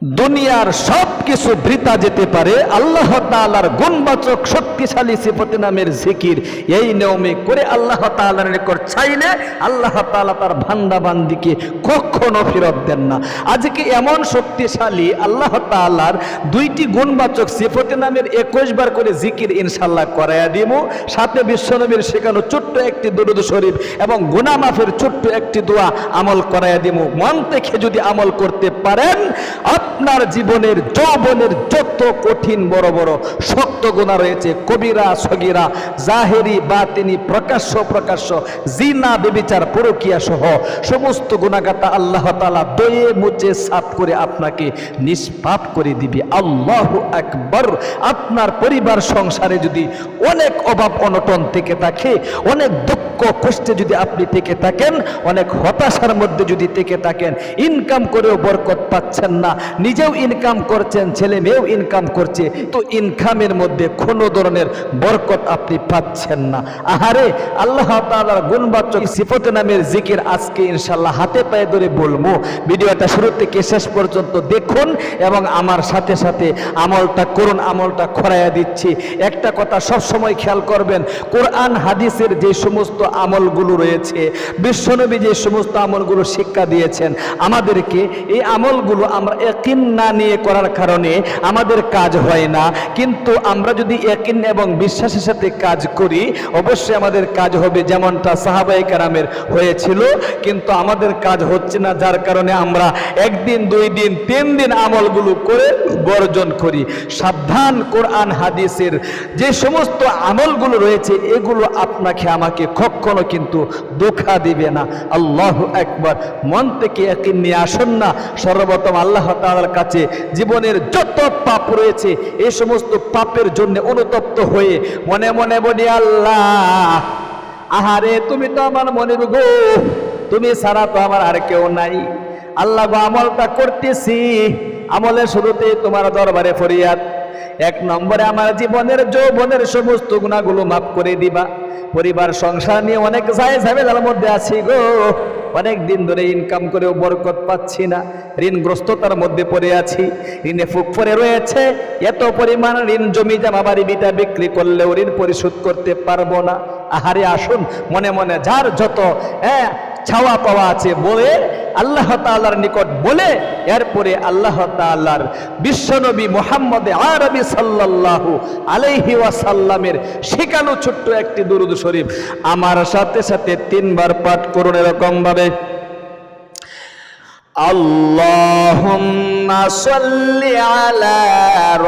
দুনিয়ার সব কিছু বৃতা যেতে পারে, আল্লাহ তাআলার গুণবাচক, শক্তিশালী সিফত নামের জিকির, এই নিয়মে করে আল্লাহ তালার নিকট চাইলে আল্লাহ তাআলা তার ভান্দাবান্দিকে কখনো ফেরত দেন না। আজকে এমন শক্তিশালী আল্লাহ তাআলার দুইটি গুণবাচক সিফত নামের একুশ বার করে জিকির ইনশাল্লাহ করাইয়া দিব সাথে বিশ্বনবীর শেখানো ছোট্ট একটি দুরুদ শরীফ এবং গুনামাফের ছোট্ট একটি দোয়া আমল করাইয়া দিব মন থেকে যদি আমল করতে পারেন আপনার জীবনের যৌবনের যত কঠিন বড় বড় শক্ত গুণা রয়েছে, কবিরা, সগিরা, জাহেরি বা তিনি প্রকাশ্য প্রকাশ্য, জিনা, বেবিচার, পরকিয়া সহ সমস্ত গুণাগাতা আল্লাহ তালা দয়ে মুচে সাফ করে আপনাকে নিষ্পাপ করে দিবে। আল্লাহ একবার আপনার পরিবার সংসারে যদি অনেক অভাব অনটন থেকে থাকে, অনেক দুঃখ কষ্টে যদি আপনি থেকে থাকেন, অনেক হতাশার মধ্যে যদি থেকে থাকেন, ইনকাম করেও বরকত পাচ্ছেন না নিজেও ইনকাম করছেন, ছেলে মেয়েও ইনকাম করছে, তো ইনকামের মধ্যে কোনো ধরনের বরকত আপনি পাচ্ছেন না। আহারে, আল্লাহ তাআলার গুণবাচক সিফত নামের জিকির আজকে ইনশাল্লাহ হাতে পায়ে ধরে বলব। ভিডিওটা শুরু থেকে শেষ পর্যন্ত দেখুন এবং আমার সাথে সাথে আমলটা করুন, আমলটা খরাইয়া দিচ্ছি। একটা কথা সব সময় খেয়াল করবেন, কোরআন, হাদিসের যে সমস্ত আমলগুলো রয়েছে, বিশ্বনবী যে সমস্ত আমলগুলো শিক্ষা দিয়েছেন, আমাদেরকে এই আমলগুলো আমরা একিন না নিয়ে করার কারণে আমাদের কাজ হয় না। কিন্তু আমরা যদি একিন এবং বিশ্বাসের সাথে কাজ করি, অবশ্যই আমাদের কাজ হবে যেমনটা সাহাবাই কারামের হয়েছিল। কিন্তু আমাদের কাজ হচ্ছে না, যার কারণে আমরা একদিন, দুই দিন, তিন দিন আমলগুলো করে বর্জন করি। সাবধান কোরআন, হাদিসের যে সমস্ত আমলগুলো রয়েছে, এগুলো আপনাকে আমাকে কখনো কিন্তু ধোকা দিবে না। আল্লাহ একবার মন থেকে একই নিয়ে আসুন না। সর্বপ্রথম আল্লাহ তাআলার কাছে জীবনের যত পাপ রয়েছে এই সমস্ত পাপের জন্য অনুতপ্ত হয়ে মনে মনে বলি, আল্লাহ, আহারে, তুমি তো আমার মনের গো, তুমি ছাড়া তো আমার আর কেউ নাই। আল্লাহ গো, আমলটা করতেছি। আমলের শুরুতে তোমার দরবারে ফরিয়াদ। এক নম্বরে আমার জীবনের যৌবনের সমস্ত গুণাগুলো মাফ করে দিবা। পরিবার, সংসার নিয়ে অনেক যায় ঝামেলার মধ্যে আছি গো। অনেক দিন ধরে ইনকাম করেও বরকত পাচ্ছি না। ঋণগ্রস্ততার মধ্যে পড়ে আছি। ঋণে ফুক পরে রয়েছে। এত পরিমাণ ঋণ জমি জামা বাড়ি বিটা বিক্রি করলেও ঋণ পরিশোধ করতে পারব না। আহারে আসুন, মনে মনে, যার যত হ্যাঁ ছাওয়া পাওয়া আছে বলে আল্লাহ তাআলার নিকট বলে এরপরে আল্লাহ তাআলার বিশ্বনবী মোহাম্মদ আরবি সাল্লাল্লাহু আলাইহি ওয়াসাল্লামের শেখানো ছোট্ট একটি দুরুদ শরীফ আমার সাথে সাথে তিনবার পাঠ করুন এরকম ভাবে اللهم صل على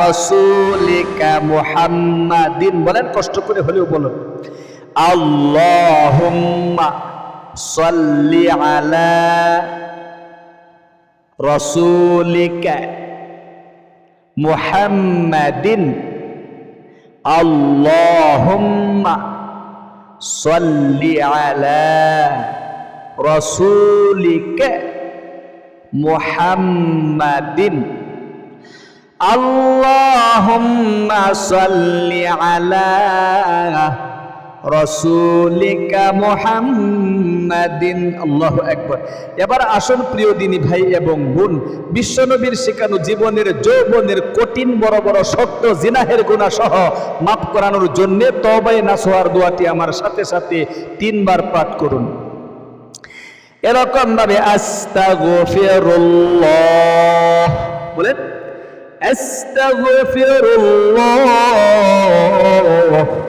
رسولك محمد বলেন কষ্ট করে হলেও বলুন اللهم صل على رسولك محمد. اللهم صل على رسولك محمد. اللهم صل على রসুলিকা মুহাম্মাদিন। আল্লাহ একবার এবার আসুন প্রিয় দিনী ভাই এবং বোন, বিশ্বনবীর শেখানো জীবনের যৌবনের কঠিন, বড় বড়, শক্ত জিনাহের গুণা সহ মাফ করানোর জন্যে তবাই নাসোয়ার দোয়াটি আমার সাথে সাথে তিনবার পাঠ করুন। এরকম ভাবে আস্তাগফিরুল্লাহ। বলেন, আস্তাগফিরুল্লাহ।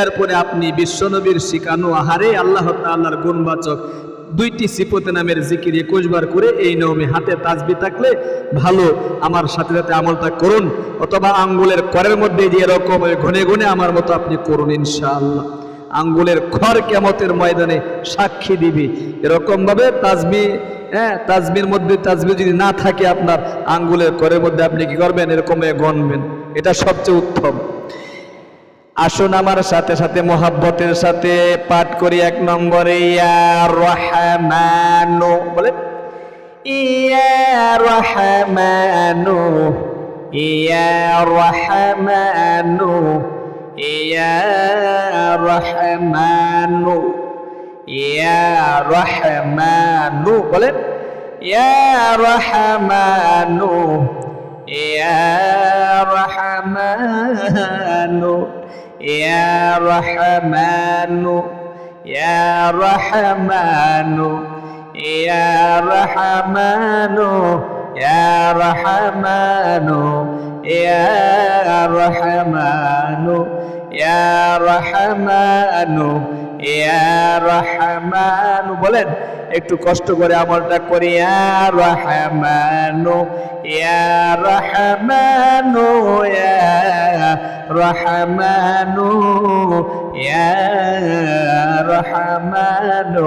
এরপরে আপনি বিশ্বনবীর শিকানো আহারে আল্লাহ তাআলার গুণবাচক দুইটি সিপতে নামের জিকির একুশ বার করে এই নিয়মে হাতে তাজবি থাকলে ভালো। আমার সাথে সাথে আমলটা করুন, অথবা আঙ্গুলের করের মধ্যে যে এরকম ঘনে ঘনে আমার মতো আপনি করুন ইনশাআল্লাহ। আঙ্গুলের খড় কেমতের ময়দানে সাক্ষী দিবি। এরকম ভাবে তাজবি হ্যাঁ তাজবির মধ্যে তাজবি যদি না থাকে আপনার আঙ্গুলের করের মধ্যে, আপনি কি করবেন? এরকম গণবেন। এটা সবচেয়ে উত্তম। আসুন আমার সাথে সাথে, মোহাব্বতের সাথে পাঠ করি এক নম্বরে, ইয়া বলে ইয়া রহমানু ইয়া রহমানু। يا رحمن يا رحمن বলেন يا رحمن يا رحمن يا رحمن يا رحمن يا رحمن يا رحمن يا رحمن. ইয়া বলেন, একটু কষ্ট করে আমলটা করি, ইয়া রহমানু ইয়া রহমানু রহমানু রহমানু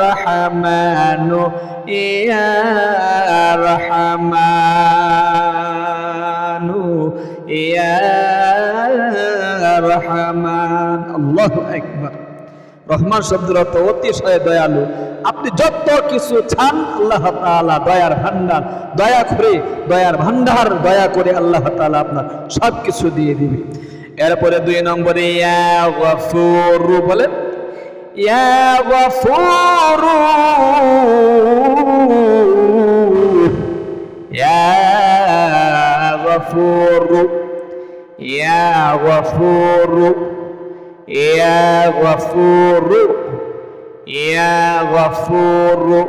রহমানু, ইয়া রহমান, আল্লাহু আকবার। রহমান শব্দের অর্থ অতিশয় দয়ালু। আপনি যত কিছু চান, আল্লাহ তাআলা দয়ার ভান্ডার দয়া করে, দয়ার ভান্ডার দয়া করে আল্লাহ তাআলা আপনার সব কিছু দিয়ে দিবে। এরপরে দুই নম্বরে বলেন, ইয়া ইয়া গফুরু ইয়া গফুরু ইয়া গফুরু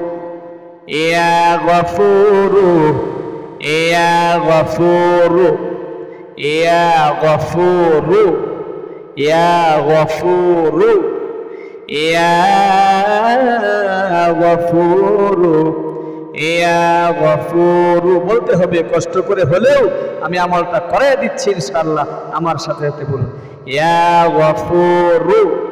ইয়া গফুরু ইয়া গফুরু ইয়া গফুরু ইয়া গফুরু ইয়া গফুরু বলতে হবে, কষ্ট করে হলেও আমি আমলটা করে দিচ্ছি ইনশাআল্লাহ। আমার সাথে সাথে বলুন। ইয়া গফুরু।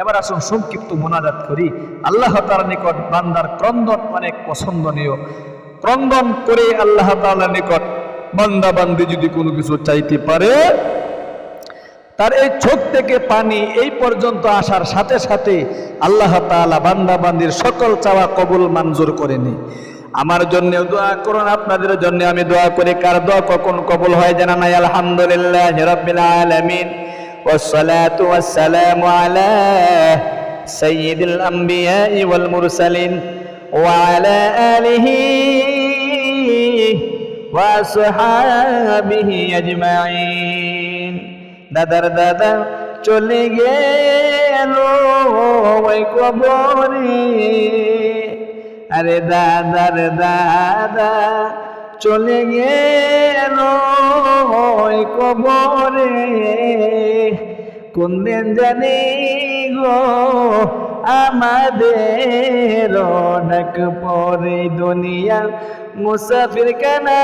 এবার আসুন সংক্ষিপ্ত মোনাজাত করি। আল্লাহ তার নিকট বান্দার ক্রন্দন অনেক পছন্দনীয়। ক্রন্দন করে আল্লাহ তাআলার নিকট বান্দা বান্দি যদি কোনো কিছু চাইতে পারে, তার এই চোখ থেকে পানি এই পর্যন্ত আসার সাথে সাথে আল্লাহ তাআলা বান্দা বান্দির সকল চাওয়া কবুল মঞ্জুর করেনি আমার জন্য দোয়া করুন আপনাদের জন্য আমি দোয়া করি কার দোয়া কখন কবুল হয় জানা নাই আলহামদুলিল্লাহ রাব্বিল আলামিন والصلاة والسلام على سيد الأنبياء والمرسلين وعلى آله وصحابه أجمعين দাদার দাদা চলে গেল ওই কবরে আরে দাদার দাদা, চলে গেল কবরে। কোন দিন জানি গো, আমাদের ডাক পরে দুনিয়া মুসাফির কেনা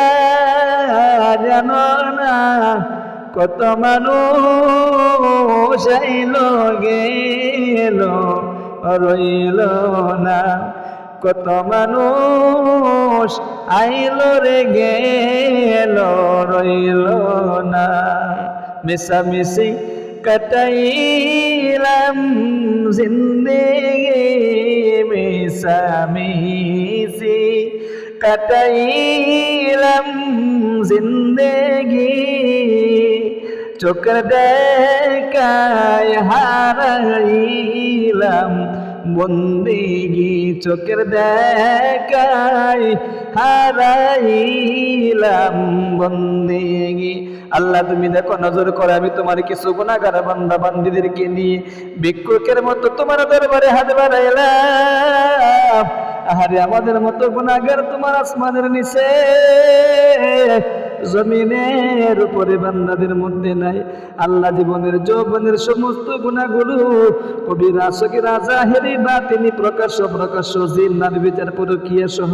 জানো না, কত মানুষ গেল, রইল না। কত মানুষ আইল রে গেল, রইল না। মিশামিশি কাটাইলাম জিন্দেগি, মিশামিশি কাটাইলাম জিন্দেগি। চোখের দেখায় হারাইলাম বন্দিগি চোখের দেখায় হারাইলাম বন্দিগি। আল্লাহ, তুমি দেখো, নজর করে আমি তোমার কিছু গুণাগার বান্দা বান্দিদেরকে নিয়ে ভিক্ষুকের মতো তোমার দরবারে হাত বাড়াইলাম। আহারে, আমাদের মতো গুণাগার তোমার আসমানের নিচে জমিনের উপরে বান্দাদের মধ্যে নাই। আল্লাহ জীবনের যৌবনের সমস্ত গুণাগুলো কবি রাসকি রাজা হেরি বা তিনি প্রকাশ্য প্রকাশ্য জিন্নার বিচার পরকিয়া সহ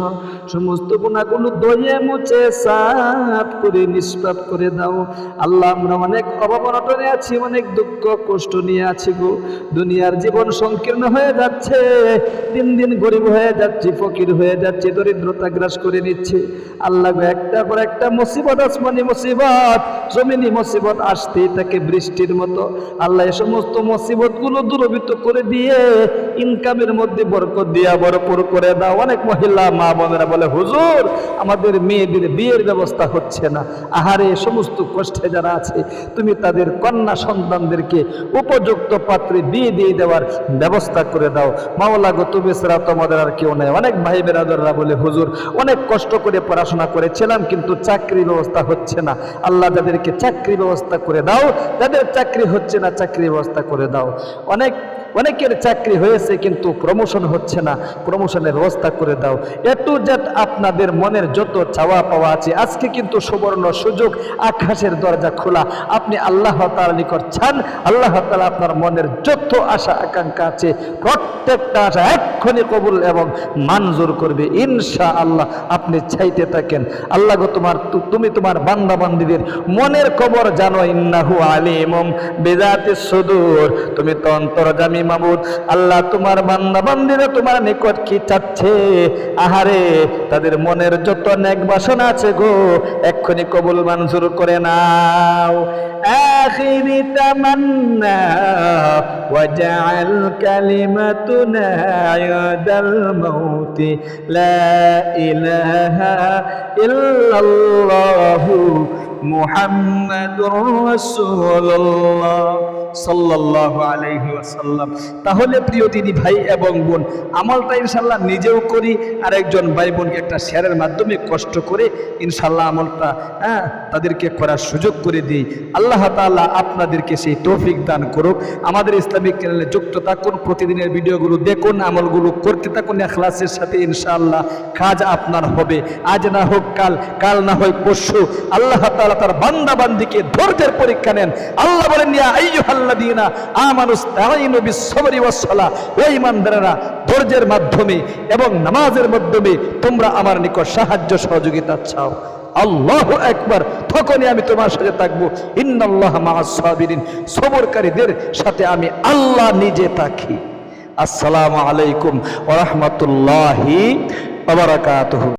সমস্ত গুণাগুলো দয়ে মুছে সাফ করে, নিষ্পাপ করে দাও। আল্লাহ, আমরা অনেক অভাবনটনে আছি, অনেক দুঃখ, কষ্ট নিয়ে আছি গো। দুনিয়ার জীবন সংকীর্ণ হয়ে যাচ্ছে, দিন দিন গরিব হয়ে যাচ্ছি, ফকির হয়ে যাচ্ছে, দরিদ্রতা গ্রাস করে নিচ্ছে। আল্লাহ একটা পর একটা মুসিবত আসমানি মুসিবত, জমিনি মুসিবত আসতেই থাকে বৃষ্টির মতো। আল্লাহ এই সমস্ত মুসিবতগুলো দূরবীত করে দিয়ে ইনকামের মধ্যে বরকত দিয়া ভরপুর করে দাও। অনেক মহিলা মা বোনেরা বলে, হুজুর, আমাদের মেয়েদের বিয়ের ব্যবস্থা হচ্ছে না। আহারে সমস্ত কষ্টে যারা আছে, তুমি তাদের কন্যা সন্তানদেরকে উপযুক্ত পাত্রে বিয়ে দিয়ে দেওয়ার ব্যবস্থা করে দাও। মাওলা গো, তুমি ছাড়া তোমাদের আর কেউ নাই। অনেক ভাই বেরাদররা বলে, হুজুর, অনেক কষ্ট করে পড়াশোনা করেছিলাম, কিন্তু চাকরি ব্যবস্থা হচ্ছে না। আল্লাহ যাদেরকে চাকরি ব্যবস্থা করে দাও, যাদের চাকরি হচ্ছে না, চাকরি ব্যবস্থা করে দাও। অনেক অনেকের চাকরি হয়েছে কিন্তু প্রমোশন হচ্ছে না। প্রমোশনের ব্যবস্থা করে দাও। এ টু জেড আপনাদের মনের যত চাওয়া পাওয়া আছে, আজকে কিন্তু সুবর্ণ সুযোগ আকাশের দরজা খোলা। আপনি আল্লাহ তাআলার নিকট চান, আল্লাহ তালা আপনার মনের যত আশা, আকাঙ্ক্ষা আছে, প্রত্যেকটা আশা এক্ষুনি কবুল এবং মঞ্জুর করবে। ইনশা আল্লাহ আপনি চাইতে থাকেন। আল্লাহ গো, তোমার তুমি তোমার বান্দা বান্দিদের মনের খবর জানো। ইন্নাহু আলিমুম বিজাতিস সুদূর। তুমি তো অন্তর্জামী মাবুদ, আল্লাহ তোমার বান্দা বান্দিরা তোমার নিকট কি চাচ্ছে? আহারে, তাদের মনের যত নেক বাসনা আছে গো, এক্ষুনি কবুল মঞ্জুর করে নাও। আখিরি তামান্না ওয়াজআল কালিমাতুনা ইয়াদাল মাউতি, লা ইলাহা মুহাম্মাদুর রাসূলুল্লাহ। সাল্লাল্লাহু আলাইহি ওয়াসাল্লাম। তাহলে প্রিয় দিদি ভাই এবং বোন, আমলটা ইনশাল্লাহ নিজেও করি আর একজন ভাই বোনকে একটা শেয়ারের মাধ্যমে কষ্ট করে ইনশাল্লাহ আমলটা হ্যাঁ তাদেরকে করার সুযোগ করে দিই। আল্লাহ তাআলা আপনাদেরকে সেই তৌফিক দান করুক। আমাদের ইসলামিক চ্যানেলে যুক্ত থাকুন, প্রতিদিনের ভিডিওগুলো দেখুন, আমলগুলো করতে থাকুন, এখলাসের সাথে ইনশাআল্লাহ কাজ আপনার হবে। আজ না হোক কাল কাল না হয় পরশু, আল্লাহ তাআলা তার বান্দা বান্দিকে ধৈর্যের পরীক্ষা নেন। আল্লাহ বলেন, ইয়া আইয়ুহাল্লাযীনা আমানুস্তাঈনু বিস-সাবরি ওয়াস-সালাহ। ও ঈমানদারেরা, ধৈর্যের মাধ্যমে এবং নামাজের মাধ্যমে তোমরা আমার নিকট সাহায্য সহযোগিতা চাও। আল্লাহ একবার তখনই আমি তোমার সাথে থাকব। ইন্নাল্লাহ মাআস সবরকারীদের সাথে আমি আল্লাহ নিজে থাকি। আসসালামু আলাইকুম ওয়া রাহমাতুল্লাহি ওয়া বারাকাতুহু।